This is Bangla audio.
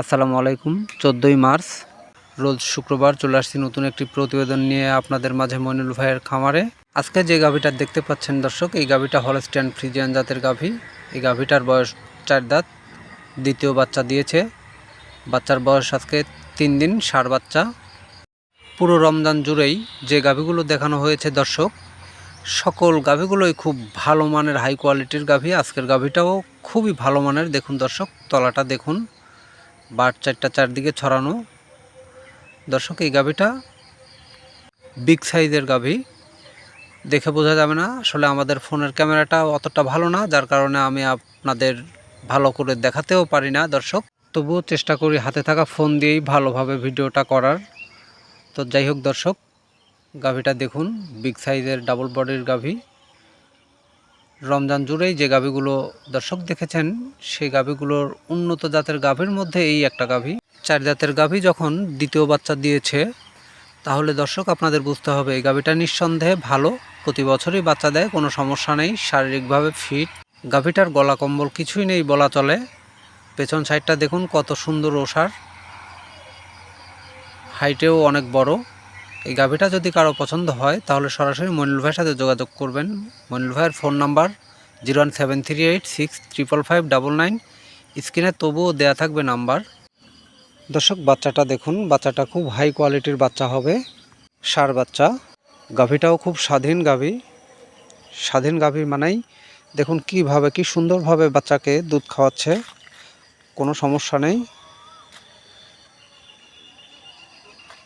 আসসালামু আলাইকুম। চোদ্দোই মার্চ, রোজ শুক্রবার চলে আসছি নতুন একটি প্রতিবেদন নিয়ে আপনাদের মাঝে মইনুল ভাইয়ের খামারে। আজকে যে গাভীটা দেখতে পাচ্ছেন দর্শক, এই গাভীটা হলস্ট্যান্ড ফ্রিজিয়ান জাতের গাভী। এই গাভীটার বয়স চার দাঁত, দ্বিতীয় বাচ্চা দিয়েছে। বাচ্চার বয়স আজকে তিন দিন সার বাচ্চা। পুরো রমজান জুড়েই যে গাভীগুলো দেখানো হয়েছে দর্শক, সকল গাভীগুলোই খুব ভালো মানের হাই কোয়ালিটির গাভী। আজকের গাভীটাও খুবই ভালো মানের। দেখুন দর্শক, তলাটা দেখুন। বাট চারটা চারদিকে ছড়ানো। দর্শক, এই গাভীটা বিগ সাইজের গাভী। দেখে বোঝা যাবে না আসলে আমাদের ফোনের ক্যামেরাটা অতটা ভালো না, যার কারণে আমি আপনাদের ভালো করে দেখাতেও পারি না, দর্শক। তবুও চেষ্টা করি হাতে থাকা ফোন দিয়েই ভালোভাবে ভিডিওটা করার। তো যাই হোক দর্শক, গাভীটা দেখুন, বিগ সাইজের ডাবল বডির গাভী। রমজান জুড়েই যে গাভীগুলো দর্শক দেখেছেন, সেই গাভীগুলোর উন্নত জাতের গাভীর মধ্যে এই একটা গাভী। চার জাতের গাভী যখন দ্বিতীয় বাচ্চা দিয়েছে, তাহলে দর্শক আপনাদের বুঝতে হবে, এই গাভীটা নিঃসন্দেহে ভালো, প্রতি বছরই বাচ্চা দেয়, কোনো সমস্যা নেই, শারীরিকভাবে ফিট গাভীটার গলা কম্বল কিছুই নেই, বলা চলে। পেছন সাইডটা দেখুন, কত সুন্দর ওষার হাইটেও অনেক বড়। এই গাভীটা যদি কারও পছন্দ হয়, তাহলে সরাসরি মনিল ভাইয়ের সাথে যোগাযোগ করবেন। মনিল ভাইয়ের phone number zero one seven three eight six triple five double nine. স্ক্রিনে তবুও দেয়া থাকবে নাম্বার। দর্শক, বাচ্চাটা দেখুন, বাচ্চাটা খুব হাই কোয়ালিটির বাচ্চা হবে। সার বাচ্চা। গাভীটাও খুব স্বাধীন গাভী। স্বাধীন গাভী মানেই দেখুন কীভাবে, কি সুন্দরভাবে বাচ্চাকে দুধ খাওয়াচ্ছে। কোনো সমস্যা নেই।